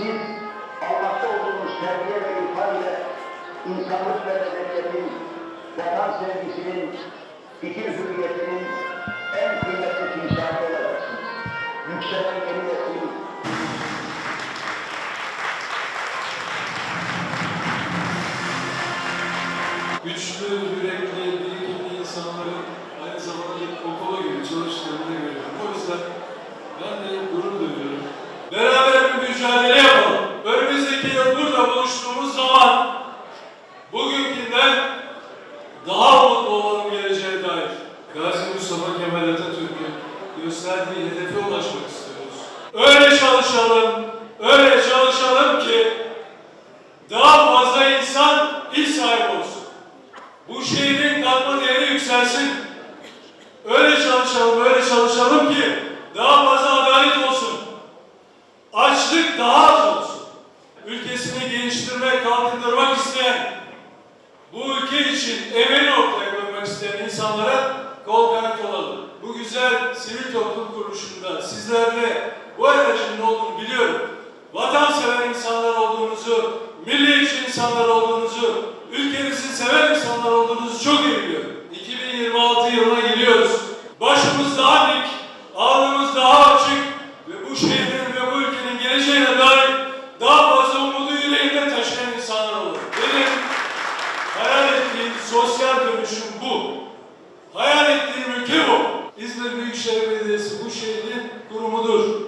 Siz almakta olduğunuz terbiye ve irfan ile insanlık ve medeniyetin, vatan sevgisinin, fikir hürriyetinin en kıymetli timsali olacaksınız. Yükselen yeni nesil, güçlü, yürekli, birikimli insanların aynı zamanda okula gibi çalıştığını görüyorum. Burada buluştuğumuz zaman bugünkünden daha mutlu olalım geleceğe dair. Gazi Mustafa Kemal Atatürk'ün gösterdiği hedefe ulaşmak istiyoruz. Öyle çalışalım, öyle çalışalım ki daha fazla insan iş sahibi olsun. Bu şehrin katma değeri yükselsin. Öyle çalışalım, öyle çalışalım ki daha fazla adalet isteyen, bu ülke için emeğini ortaya koymak isteyen insanlara kol kanat olalım. Bu güzel sivil toplum kuruluşunda sizlerle bu enerjinin olduğunu biliyorum. Vatansever insanlar olduğunuzu, milliyetçi insanlar olduğunuzu, ülkenizi seven insanlar olduğunuzu çok iyi biliyorum. 2026 yılına giriyoruz. Başımız daha dik, alnımız daha açık ve bu şehrin ve bu ülkenin geleceğine dair daha fazla umudu yüreğinde taşıyan insanlar olur. Benim Hayal ettiğim sosyal dönüşüm bu. Hayal ettiğim ülke bu. İzmir Büyükşehir Belediyesi bu şehrin kurumudur.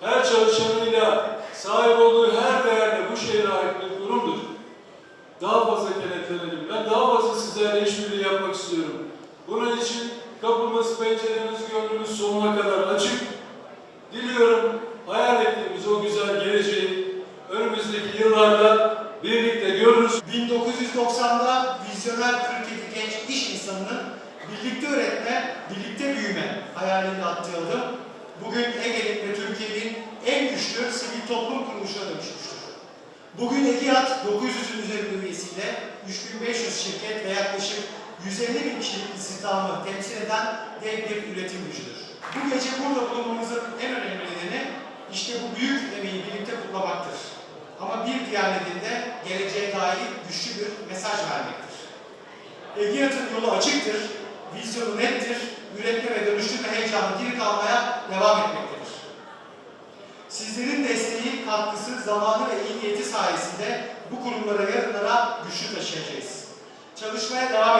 Her çalışanıyla sahip olduğu her değerle bu şehre ait bir kurumdur. Daha fazla kenetlenelim. Ben daha fazla sizlerle işbirliği yapmak istiyorum. Bunun için kapımız, penceremiz, birlikte öğretme, birlikte büyüme hayaliyle attığı adım, bugün Ege'nin ve Türkiye'nin en güçlü sivil toplum kuruluşuna dönüşmüştür. Bugün EGİAD 900'ün üzerinde üyesiyle 3500 şirket ve yaklaşık 150 bin kişilik istihdamı temsil eden dev bir üretim gücüdür. Bu gece burada bulunmamızın en önemli nedeni işte bu büyük emeği birlikte kutlamaktır. Ama bir diğer nedeni de geleceğe dair güçlü bir mesaj vermektir. Egeat'ın yolu açıktır, vizyonu nettir, üretme ve dönüştürme heyecanı geri kalmaya devam etmektedir. Sizlerin desteği, katkısı, zamanı ve iyi niyeti sayesinde bu kurumlara, yarınlara güçlü taşıyacağız. Çalışmaya devam